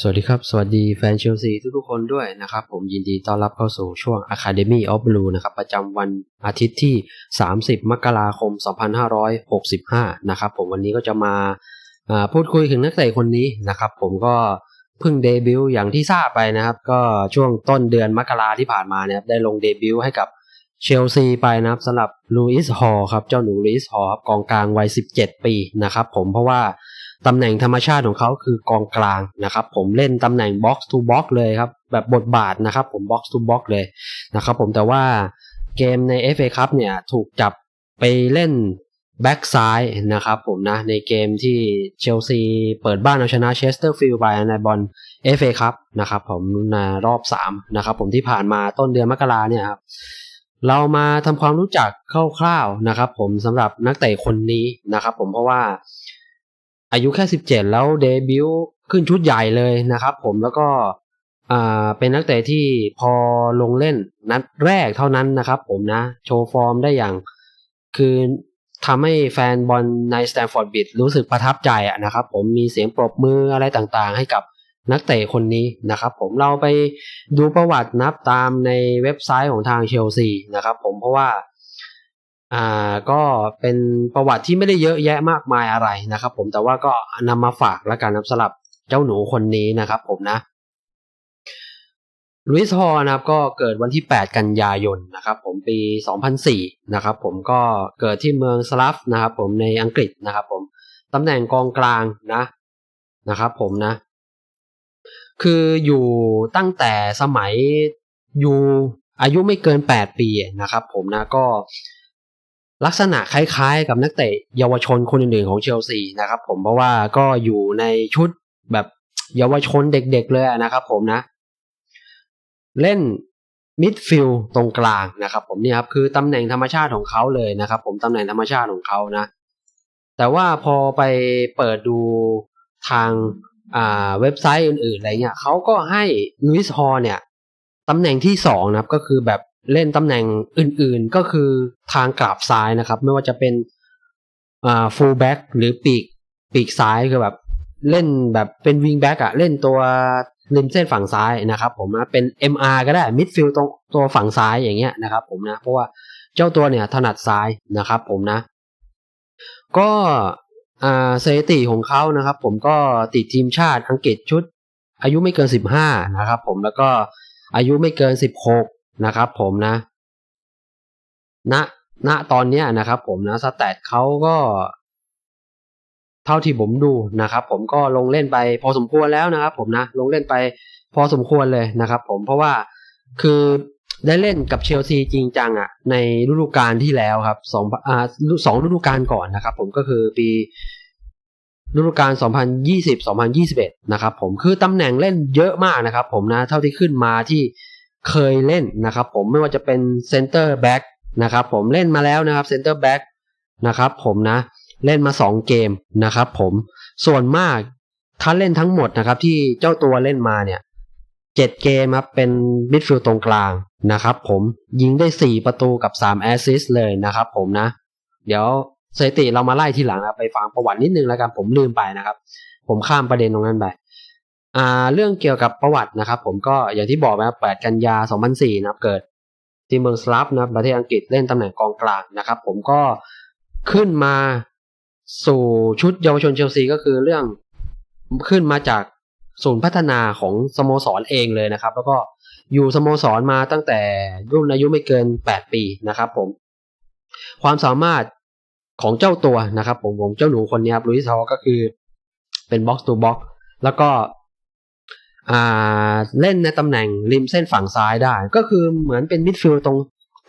สวัสดีครับ สวัสดีแฟนเชลซีทุกๆคนด้วยนะครับ ผมยินดีต้อนรับเข้าสู่ช่วง Academy of Blue นะครับ ประจำวันอาทิตย์ที่ 30 มกราคม 2565 นะครับ ผมวันนี้ก็จะมาพูดคุยถึงนักเตะคนนี้นะครับ ผมก็เพิ่งเดบิวต์อย่างที่ทราบไปนะครับ ก็ช่วงต้นเดือนมกราที่ผ่านมาเนี่ยได้ลงเดบิวต์ให้กับเชลซีไปนะครับสำหรับลูอิสฮอลครับ เจ้าหนูลูอิสฮอลครับกองกลางวัย 17 ปีนะครับ ผมเพราะว่า ตำแหน่งธรรมชาติของเขาคือกองกลางนะครับ ผมเล่นตำแหน่ง box to box เลยครับ แบบบทบาทนะครับ ผม box to box เลยนะครับ ผมแต่ว่าเกมใน FA Cup เนี่ยถูกจับไปเล่นแบ็กซ้ายนะครับผมนะ ในเกมที่เชลซีเปิดบ้านเอาชนะเชสเตอร์ฟิลด์ไปในบอล FA Cup นะครับผมในรอบ3นะครับผมที่ผ่านมาต้นเดือนมกราเนี่ยครับเรามาทำความรู้จักคร่าวๆนะครับผมสำหรับนักเตะคนนี้นะครับผมเพราะว่า อายุแค่ 17 แล้วเดบิวต์ขึ้นชุดใหญ่เลยนะครับผมแล้วก็เป็นนักเตะที่พอลงเล่นนัดแรกเท่านั้นนะครับผมนะ โชว์ฟอร์มได้อย่าง คือทำให้แฟนบอลในสแตนฟอร์ดบิดรู้สึกประทับใจอะนะครับผมมีเสียงปรบมืออะไรต่างๆ ให้กับนักเตะคนนี้นะครับผมเราไปดูประวัตินับตามในเว็บไซต์ของทางเชลซีนะครับผมเพราะว่า อ่าก็เป็นประวัติที่ไม่ได้เยอะแยะมากมายอะไรนะครับ ผมแต่ว่าก็นำมาฝากแล้วกันนะสำหรับเจ้าหนูคนนี้นะครับ ผมนะลุยส์ฮอลนะครับก็เกิดวันที่ 8 กันยายนนะครับ ผมปี 2004 นะครับ ผมก็เกิดที่เมืองสลัฟนะครับ ผมในอังกฤษนะครับ ผมตำแหน่งกองกลางนะนะครับ ผมนะ คืออยู่ตั้งแต่สมัยอยู่อายุไม่เกิน 8 ปีนะครับ ผมนะก็ ลักษณะคล้ายๆ กับนักเตะเยาวชนคนอื่นๆของเชลซีนะครับผมเพราะว่าก็อยู่ในชุดแบบเยาวชนเด็กๆเลยนะครับผมนะ เล่นมิดฟิลด์ตรงกลางนะครับผมนี่ครับคือตำแหน่งธรรมชาติของเขาเลยนะครับผมตำแหน่งธรรมชาติของเขานะ แต่ว่าพอไปเปิดดูทางอ่าเว็บไซต์อื่นๆอะไรเงี้ยเขาก็ให้ลุยส์ฮอเนี่ยตำแหน่งที่สองนะครับก็คือแบบ เล่นตำแหน่งอื่นๆก็คือทางกราบซ้ายนะครับ ไม่ว่าจะเป็นอ่าฟูลแบ็กหรือปีกปีกซ้ายคือแบบเล่นแบบเป็นวิงแบ็กอะเล่นตัวริมเส้นฝั่งซ้ายนะครับ ผมนะเป็น MR ก็ได้มิดฟิลตรงตัวฝั่งซ้ายอย่างเงี้ยนะครับ ผมนะเพราะว่าเจ้าตัวเนี่ยถนัดซ้ายนะครับ ผมนะ ก็อ่าสถิติของเขานะครับ ผมก็ติดทีมชาติอังกฤษชุด อายุไม่เกินสิบห้านะครับ ผมแล้วก็อายุไม่เกินสิบหก นะครับผมนะ ณ ณ ตอนนี้นะครับผมนะสแตทเขาก็ เท่าที่ผมดูนะครับ ผมก็ลงเล่นไปพอสมควรแล้วนะครับ ผมนะ ลงเล่นไปพอสมควรเลยนะครับ ผมเพราะว่าคือได้เล่นกับเชลซีจริงจังอะ ในฤดูกาลที่แล้วครับสองอ่าสองฤดูกาลก่อนนะครับ ผมก็คือปีฤดูกาล 2020-2021 นะครับผมคือตำแหน่งเล่นเยอะมากนะครับ ผมนะ เท่าที่ขึ้นมาที่ เคยเล่นนะครับผมไม่ว่าจะเป็นเซนเตอร์แบ็กนะครับผมเล่นมาแล้วนะครับเซนเตอร์แบ็กนะครับผมนะเล่นมาสองเกมนะครับผมส่วนมากถ้าเล่นทั้งหมดนะครับที่เจ้าตัวเล่นมาเนี่ยเจ็ดเกมครับเป็นมิดฟิลด์ตรงกลางนะครับผมยิงได้สี่ประตูกับสามแอสซิสเลยนะครับผมนะ เดี๋ยวสถิติเรามาไล่ทีหลังนะไปฟังประวัตินิดนึงแล้วกันผมลืมไปนะครับ ผมข้ามประเด็นตรงนั้นไป อ่าเรื่องเกี่ยวกับประวัตินะครับ ผมก็อย่างที่บอกนะ8กันยา 2004 นะครับ เกิดที่เมืองสลับนะครับประเทศอังกฤษเล่นตำแหน่งกองกลางนะครับ ผมก็ขึ้นมาสู่ชุดเยาวชนเชลซีก็คือเรื่องขึ้นมาจากศูนย์พัฒนาของสโมสรเองเลยนะครับ แล้วก็อยู่สโมสรมาตั้งแต่รุ่นอายุไม่เกิน 8 ปีนะครับผม ความสามารถของเจ้าตัวนะครับ ผมของเจ้าหนูคนนี้ครับลุยส์ฮอก็คือเป็นบ็อกซ์ตูบ็อกแล้วก็ เล่นในตำแหน่งริมเส้นฝั่งซ้ายได้ ก็คือเหมือนเป็นมิดฟิลด์ตรง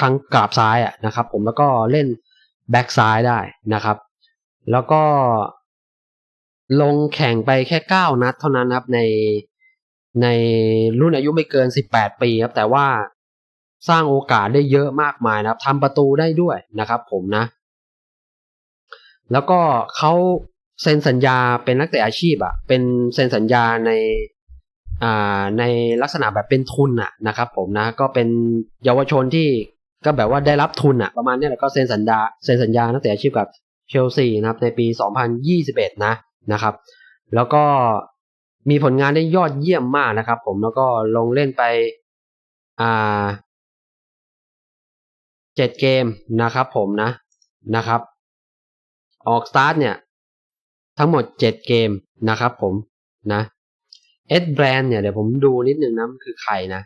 ทางกราบซ้ายอะนะครับผมแล้วก็เล่นแบ็กซ้ายได้นะครับ แล้วก็ลงแข่งไปแค่เก้านัดเท่านั้นครับในในรุ่นอายุไม่เกินสิบแปดปีครับแต่ว่าสร้างโอกาสได้เยอะมากมายนะครับทำประตูได้ด้วยนะครับผมนะ แล้วก็เขาเซ็นสัญญาเป็นนักเตะอาชีพอะเป็นเซ็นสัญญาใน ในลักษณะแบบเป็นทุนอะนะครับผมนะก็เป็นเยาวชนที่ก็แบบว่าได้รับทุนอะประมาณนี้แหละก็เซ็นสัญญาเซ็นสัญญานักเตะอาชีพกับเชลซีนะครับในปี 2021 นะนะครับ แล้วก็มีผลงานได้ยอดเยี่ยมมากนะครับ ผมแล้วก็ลงเล่นไปอ่าเจ็ดเกมนะครับผมนะนะครับ ออกสตาร์ทเนี่ย ทั้งหมดเจ็ดเกมนะครับผมนะ เอ็ดแบรนด์เนี่ยเดี๋ยวผมดูนิดนึงนะมันคือใครนะ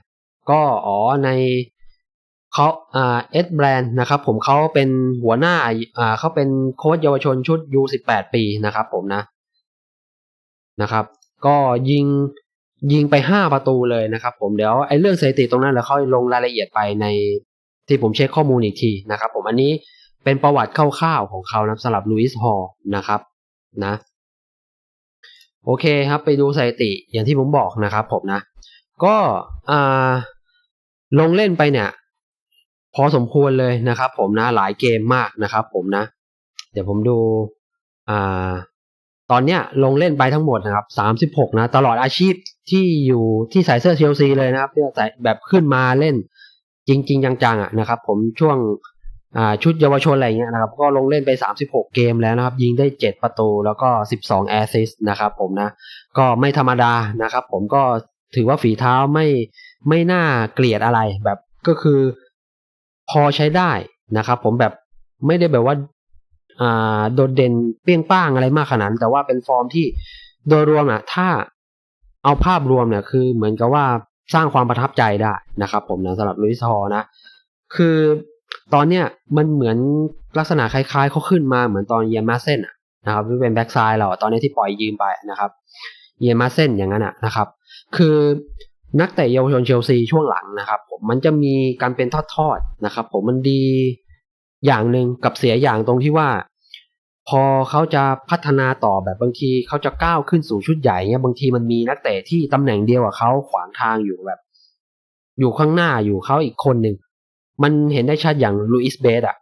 ก็อ๋อในเขาอ่าเอ็ดแบรนด์นะครับผมเขาเป็นหัวหน้าอ่าเขาเป็นโค้ชเยาวชนชุด U18 ปีนะครับผมนะนะครับ ก็ยิงยิงไปห้าประตูเลยนะครับผมเดี๋ยวไอ้เรื่องสถิติตรงนั้นเราค่อยลงรายละเอียดไปในที่ผมเช็คข้อมูลอีกทีนะครับผมอันนี้เป็นประวัติคร่าวๆของเขานะสำหรับลุยส์ฮอลนะครับนะ โอเคครับไปดูสถิติอย่างที่ผมบอกนะครับผมนะ ก็อ่าลงเล่นไปเนี่ย พอสมควรเลยนะครับผมนะ หลายเกมมากนะครับผมนะ เดี๋ยวผมดูอ่าตอนเนี้ยลงเล่นไปทั้งหมดนะครับสามสิบหกนะ ตลอดอาชีพที่อยู่ที่ใส่เสื้อเชลซีเลยนะครับที่ใส่แบบขึ้นมาเล่นจริง ๆ จังๆอะนะครับ ผมช่วง ชุดเยาวชนอะไรเงี้ยนะครับ ก็ลงเล่นไปสามสิบหกเกมแล้วนะครับ ยิงได้เจ็ดประตูแล้วก็สิบสองแอสซิสต์นะครับผมนะ ก็ไม่ธรรมดานะครับ ผมก็ถือว่าฝีเท้าไม่ไม่น่าเกลียดอะไรแบบก็คือพอใช้ได้นะครับ ผมแบบไม่ได้แบบว่าอ่าโดดเด่นเปรี้ยงป้างอะไรมากขนาดแต่ว่าเป็นฟอร์มที่โดยรวมอะถ้าเอาภาพรวมเนี่ยคือเหมือนกับว่าสร้างความประทับใจได้นะครับ ผมนะสำหรับลุยส์ฮอนะคือ ตอนเนี้ยมันเหมือนลักษณะคล้ายๆเขาขึ้นมาเหมือนตอนเยมาเซนอะนะครับที่เป็นแบ็กไซด์เราตอนนี้ที่ปล่อยยืมไปนะครับเยมาเซนอย่างนั้นนะครับ คือนักเตะเยาวชนเชลซีช่วงหลังนะครับผมมันจะมีการเป็นทอดๆนะครับ ผมมันดีอย่างหนึ่งกับเสียอย่างตรงที่ว่า พอเขาจะพัฒนาต่อแบบบางทีเขาจะก้าวขึ้นสู่ชุดใหญ่เงี้ยบางทีมันมีนักเตะที่ตำแหน่งเดียวกับเขาขวางทางอยู่แบบ อยู่ข้างหน้าอยู่เขาอีกคนหนึ่ง มันเห็นได้ชัดอย่างลุยส์เบสอะ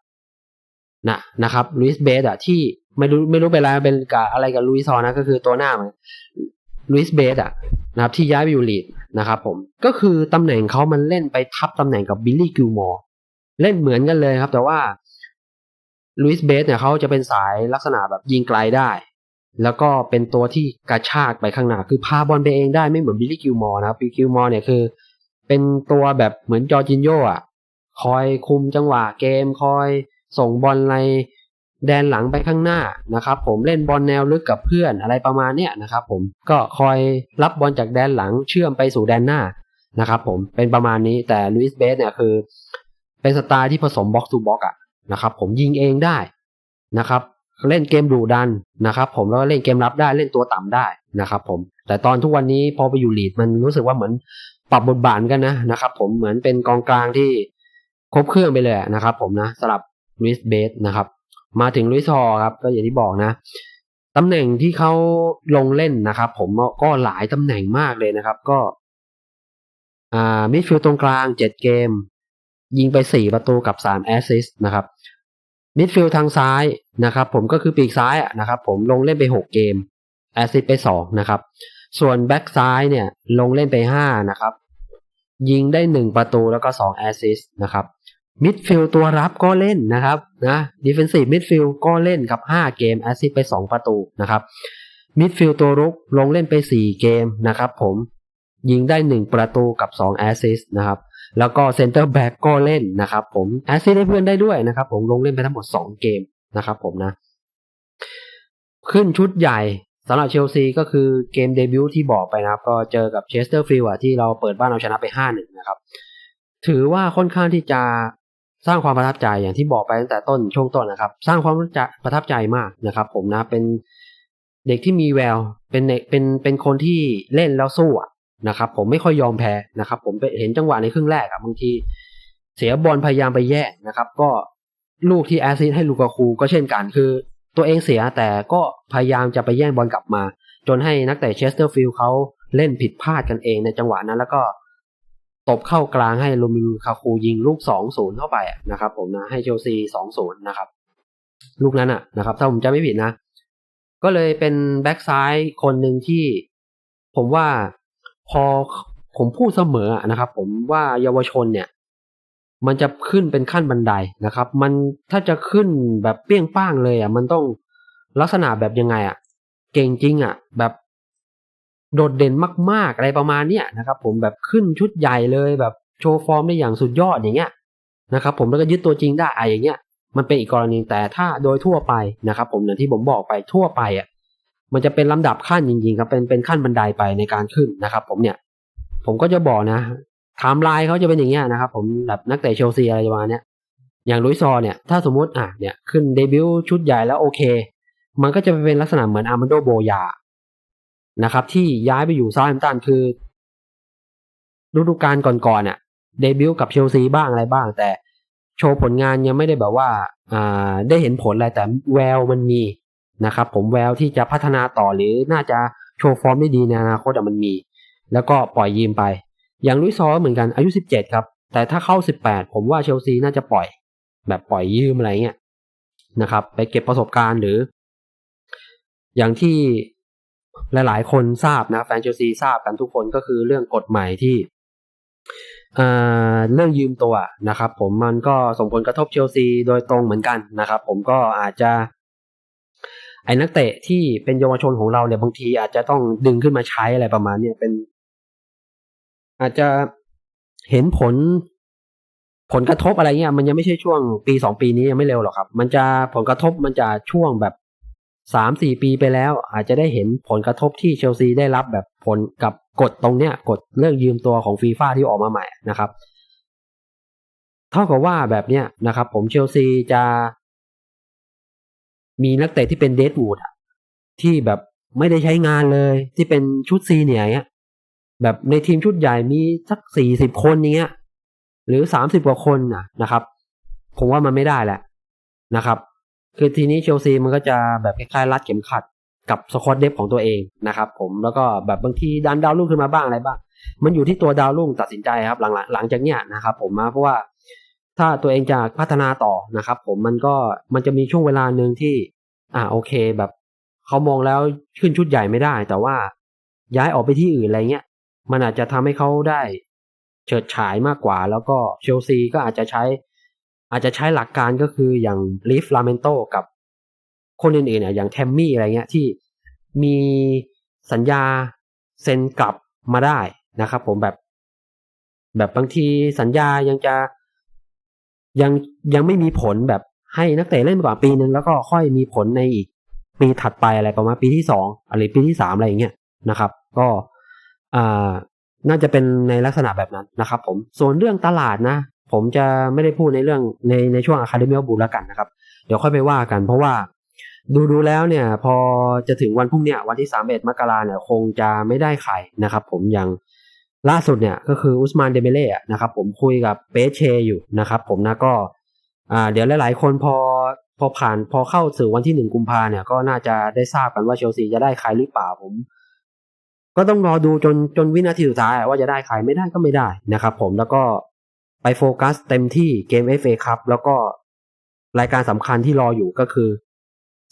นะนะครับลุยส์เบสอะที่ไม่รู้ไม่รู้เป็นอะไรเป็นกับอะไรกับลุยส์ฮอนะก็คือตัวหน้ามันลุยส์เบสอะนะครับ ที่ย้ายไปอยู่ลีดนะครับผมก็คือตำแหน่งเขามันเล่นไปทับตำแหน่งกับบิลลี่กิลมอร์เล่นเหมือนกันเลยครับ แต่ว่าลุยส์เบสเนี่ยเขาจะเป็นสายลักษณะแบบยิงไกลได้ แล้วก็เป็นตัวที่กระชากไปข้างหน้า คือพาบอลไปเองได้ไม่เหมือนบิลลี่กิลมอร์นะครับบิลลี่กิลมอร์เนี่ยคือ เป็นตัวแบบเหมือนจอร์จินโยอะ คอยคุมจังหวะเกม คอยส่งบอลอะไรแดนหลังไปข้างหน้านะครับ ผมเล่นบอลแนวลึกกับเพื่อนอะไรประมาณเนี้ยนะครับ ผมก็คอยรับบอลจากแดนหลังเชื่อมไปสู่แดนหน้านะครับผมเป็นประมาณนี้แต่ลุยส์เบสเนี่ยคือ เป็นสไตล์ที่ผสมบ็อกซ์ทูบ็อกอะนะครับ ผมยิงเองได้นะครับ เล่นเกมดุดันนะครับ ผมแล้วก็เล่นเกมรับได้เล่นตัวต่ำได้นะครับ ผม แต่ตอนทุกวันนี้พอไปอยู่ลีดมันรู้สึกว่าเหมือนปรับบทบาทกันนะนะครับ ผมเหมือนเป็นกองกลางที่ ครบเครื่องไปเลยนะครับ ผมนะสำหรับลุยส์เบสนะครับ มาถึงลุยส์ฮอครับ ก็อย่างที่บอกนะตำแหน่งที่เขาลงเล่นนะครับ ผมก็หลายตำแหน่งมากเลยนะครับ ก็อ่ามิดฟิลด์ตรงกลางเจ็ดเกม ยิงไปสี่ประตูกับสามแอสซิสต์นะครับมิดฟิลด์ทางซ้ายนะครับ ผมก็คือปีกซ้ายนะครับ ผมลงเล่นไปหกเกมแอสซิสต์ไปสองนะครับ ส่วนแบ็กซ้ายเนี่ยลงเล่นไปห้านะครับ ยิงได้หนึ่งประตูแล้วก็สองแอสซิสต์นะครับ มิดฟิลตัวรับก็เล่นนะครับนะดิฟเฟนซีฟมิดฟิลก็เล่นกับห้าเกมแอสซิสไปสองประตูนะครับมิดฟิลตัวรุกลงเล่นไปสี่เกมนะครับผมยิงได้หนึ่งประตูกับสองแอสซิสนะครับแล้วก็เซนเตอร์แบ็กก็เล่นนะครับผมแอสซิสให้เพื่อนได้ด้วยนะครับผมลงเล่นไปทั้งหมดสองเกมนะครับผมนะ ขึ้นชุดใหญ่สำหรับเชลซีก็คือเกมเดบิวต์ที่บอกไปนะครับ ก็เจอกับเชสเตอร์ฟิลด์ที่เราเปิดบ้านเอาชนะไปห้าหนึ่งนะครับ ถือว่าค่อนข้างที่จะ สร้างความประทับใจอย่างที่บอกไปตั้งแต่ต้นช่วงต้นนะครับ สร้างความประทับใจมากนะครับ ผมนะเป็นเด็กที่มีแววเป็นเด็กเป็นเป็นคนที่เล่นแล้วสู้นะครับ ผมไม่ค่อยยอมแพ้นะครับ ผมเห็นจังหวะในครึ่งแรกอะบางทีเสียบอลพยายามไปแย่งนะครับ ก็ลูกที่แอซิสให้ลูกาคูก็เช่นกันคือ ตัวเองเสียแต่ก็พยายามจะไปแย่งบอลกลับมา จนให้นักเตะเชสเตอร์ฟิลด์เขาเล่นผิดพลาดกันเองในจังหวะนั้น แล้วก็ ตบเข้ากลางให้โรมิลูคาคูยิงลูกสองศูนย์เข้าไปนะครับ ผมนะให้เชลซีสองศูนย์นะครับ ลูกนั้นอะนะครับ ถ้าผมจำไม่ผิดนะ ก็เลยเป็นแบ็กซ้ายคนหนึ่งที่ผมว่าพอผมพูดเสมอนะครับ ผมว่าเยาวชนเนี่ย มันจะขึ้นเป็นขั้นบันไดนะครับ มันถ้าจะขึ้นแบบเปี้ยงป้างเลยอะ มันต้องลักษณะแบบยังไงอะ เก่งจริงอะ แบบ โดดเด่นมากๆอะไรประมาณเนี้ยนะครับผมแบบขึ้นชุดใหญ่เลยแบบโชว์ฟอร์มได้อย่างสุดยอดอย่างเงี้ยนะครับผมแล้วก็ยึดตัวจริงได้อะอย่างเงี้ยมันเป็นอีกกรณีแต่ถ้าโดยทั่วไปนะครับผมอย่างที่ผมบอกไปทั่วไปอะมันจะเป็นลำดับขั้นจริงๆครับเป็นเป็นขั้นบันไดไปในการขึ้นนะครับ ผมเนี่ย ผมก็จะบอกนะไทม์ไลน์เขาจะเป็นอย่างเงี้ยนะครับผมแบบนักเตะเชลซีอะไรประมาณเนี้ยอย่างลุยซอเนี่ยถ้าสมมติอะเนี่ยขึ้นเดบิวต์ชุดใหญ่แล้วโอเค มันก็จะเป็นลักษณะเหมือนอาร์มานโดโบยา นะครับ ที่ย้ายไปอยู่ซาแฮมตันคือฤดูกาลก่อนๆอะเดบิวต์กับเชลซีบ้างอะไรบ้าง แต่โชว์ผลงานยังไม่ได้แบบว่าอ่าได้เห็นผลอะไรแต่แววมันมีนะครับ ผมแววที่จะพัฒนาต่อหรือน่าจะโชว์ฟอร์มได้ดีในอนาคตมันมี แล้วก็ปล่อยยืมไป อย่างลุยซอเหมือนกันอายุสิบเจ็ดครับ แต่ถ้าเข้าสิบแปดผมว่าเชลซีน่าจะปล่อย แบบปล่อยยืมอะไรเงี้ยนะครับ ไปเก็บประสบการณ์หรือ อย่างที่ หลายๆ คนทราบนะแฟนเชลซีทราบกันทุกคนก็คือเรื่องกฎหม่ที่เรื่องยืมตัวนะครับผมมันก็ส่งผลกระทบเชลซีโดยตรงเหมือนกันนะครับผมก็อาจจะ ไอ้นักเตะที่เป็นเยาวชนของเราเนี่ยบางทีอาจจะต้องดึงขึ้นมาใช้อะไรประมาณเนี้ยเป็น อาจจะเห็นผลผลกระทบอะไรเงี้ยมันยังไม่ใช่ช่วงปีสองปีนี้ยังไม่เร็วหรอกครับ มันจะผลกระทบมันจะช่วงแบบ สามสี่ปีไปแล้วอาจจะได้เห็นผลกระทบที่เชลซีได้รับแบบผลกับกฎตรงเนี้ยกฎเรื่องยืมตัวของฟีฟ่าที่ออกมาใหม่นะครับเท่ากับว่าแบบเนี้ยนะครับ ผมเชลซีจะมีนักเตะที่เป็นเดดวูดที่แบบไม่ได้ใช้งานเลย ที่เป็นชุดซีเนียร์เนี้ยแบบในทีมชุดใหญ่มีสักสี่สิบคนเนี้ยหรือสามสิบกว่าคนนะนะครับ ผมว่ามันไม่ได้แหละนะครับ คือทีนี้เชลซีมันก็จะแบบคล้ายๆรัดเข็มขัดกับสควอตเดฟของตัวเองนะครับผมแล้วก็แบบบางทีดันดาวรุ่งขึ้นมาบ้างอะไรบ้าง มันอยู่ที่ตัวดาวรุ่งตัดสินใจครับหลังหลังจากเนี้ยนะครับผมมาเพราะว่าถ้าตัวเองจะพัฒนาต่อนะครับผมมันก็มันจะมีช่วงเวลาหนึ่งที่ อ่าโอเคแบบเขามองแล้วขึ้นชุดใหญ่ไม่ได้ แต่ว่าย้ายออกไปที่อื่นอะไรเงี้ยมันอาจจะทำให้เขาได้เฉิดฉายมากกว่า แล้วก็เชลซีก็อาจจะใช้ อาจจะใช้หลักการก็คืออย่างลิฟลาเมนโตกับคนอื่นๆเนี่ยอย่างแทมมี่อะไรเงี้ยที่มีสัญญาเซ็นกลับมาได้นะครับ ผมแบบ แบบบางทีสัญญายังจะยังยังไม่มีผลแบบให้นักเตะเล่นก่อนปีนึงแล้วก็ค่อยมีผลในอีก ปีถัดไปอะไรประมาณปีที่สองอะไรปีที่สามอะไรอย่างเงี้ยนะครับ ก็อ่าน่าจะเป็นในลักษณะแบบนั้นนะครับ ผมส่วนเรื่องตลาดนะ ผมจะไม่ได้พูดในเรื่องในในช่วงอะคาเดมี่บูแล้วกันนะครับ เดี๋ยวค่อยไปว่ากันเพราะว่าดูดูแล้วเนี่ย พอจะถึงวันพรุ่งเนี้ยวันที่สามเอ็ดมกราเนี่ยคงจะไม่ได้ไข่นะครับ ผมอย่างล่าสุดเนี่ยก็คืออุสมานเดเบเล่นะครับ ผมคุยกับเปเชอยู่นะครับ ผมนะก็อ่าเดี๋ยวหลาย ๆ คนพอพอผ่านพอเข้าสู่วันที่หนึ่งกุมภาเนี่ยก็น่าจะได้ทราบกันว่าเชลซีจะได้ใครหรือเปล่าผม ก็ต้องรอดูจนจนวินาทีสุดท้ายว่าจะได้ใครไม่ได้ก็ไม่ได้นะครับ ผมแล้วก็ ไปโฟกัสเต็มที่เกมเอฟเอครับแล้วก็รายการสำคัญที่รออยู่ก็คือ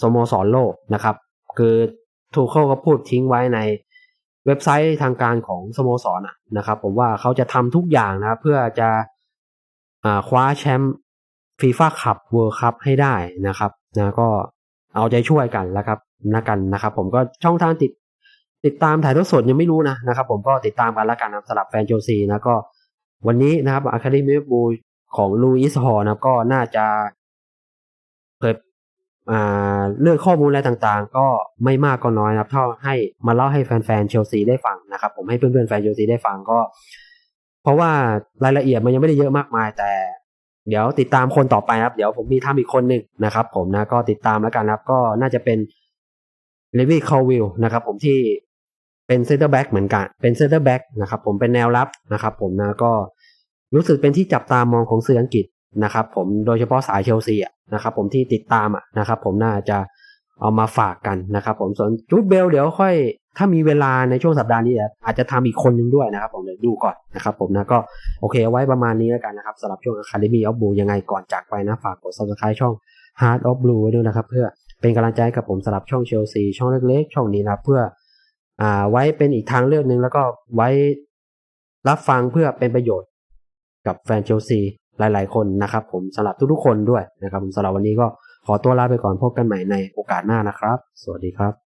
สโมสรโลกนะครับ คือทูเคิลก็พูดทิ้งไว้ในเว็บไซต์ทางการของสโมสรนะครับ ผมว่าเขาจะทำทุกอย่างนะเพื่อจะคว้าแชมป์ฟีฟ่าคัพเวิร์คัพให้ได้นะครับนะก็เอาใจช่วยกันแล้วครับนะกันนะครับ ผมก็ช่องทางติดติดตามถ่ายทอดสดยังไม่รู้นะนะครับ ผมก็ติดตามกันแล้วกันนะสำหรับแฟนโจซีนะก็ วันนี้นะครับอะคาเดมี่บูของลูอิสฮอร์นะก็น่าจะเผยเรื่องข้อมูลอะไรต่างๆ ก็ไม่มากก็น้อยนะครับ เท่าให้มาเล่าให้แฟนๆเชลซีได้ฟังนะครับ ผมให้เพื่อนๆแฟนเชลซีได้ฟังก็ เพราะว่ารายละเอียดมันยังไม่ได้เยอะมากมาย แต่ เดี๋ยวติดตามคนต่อไปครับ เดี๋ยวผมมีทำอีกคนหนึ่งนะครับ ผมนะก็ติดตามแล้วกันครับ ก็น่าจะเป็นเลวี่คอวิลนะครับ ผมที่ เป็นเซนเตอร์แบ็กเหมือนกันเป็นเซนเตอร์แบ็กนะครับผมเป็นแนวรับนะครับผมนะก็รู้สึกเป็นที่จับตามองของสื่ออังกฤษนะครับผมโดยเฉพาะสายเชลซีนะครับผมที่ติดตามนะครับผมน่าจะเอามาฝากกันนะครับผมส่วนจูดเบลเดี๋ยวค่อย ถ้ามีเวลาในช่วงสัปดาห์นี้อาจจะทำอีกคนนึงด้วยนะครับผมเดี๋ยวดูก่อนนะครับผมนะก็โอเคไว้ประมาณนี้แล้วกันนะครับสำหรับช่วง Academy of Blue ยังไงก่อนจากไปนะฝากกด subscribe ช่อง Heart of Blue ไว้ด้วยนะครับ เพื่อเป็นกำลังใจกับผมสำหรับช่องเชลซีช่องเล็กๆ ช่องนี้นะเพื่อ อ่า ไว้เป็นอีกทางเลือกหนึ่งแล้วก็ไว้รับฟังเพื่อเป็นประโยชน์กับแฟนเชลซีหลาย ๆ คนนะครับ ผมสำหรับทุกๆคนด้วยนะครับ ผมสำหรับวันนี้ก็ขอตัวลาไปก่อนพบกันใหม่ในโอกาสหน้านะครับ สวัสดีครับ